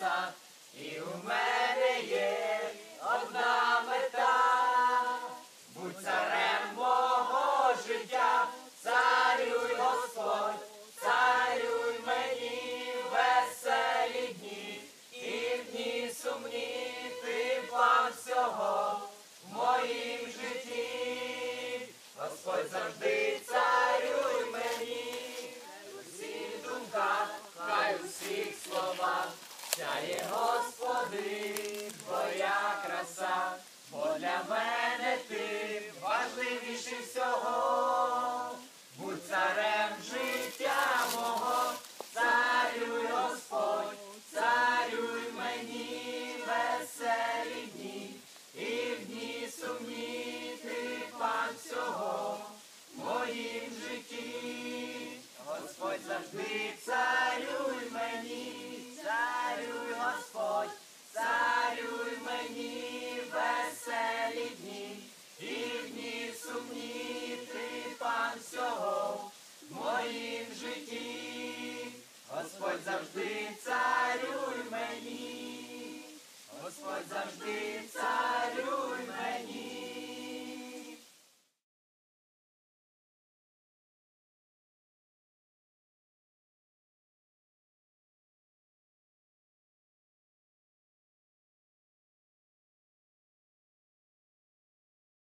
небеса, і у мене є одна мета, будь царем мого життя, царюй Господь, царюй мені веселі дні, і в дні сумні ти всього в моїм житті, Господь завжди. Сяє Господи, твоя краса, бо для мене ти важливіший всього. Всього в моїм житті. Господь завжди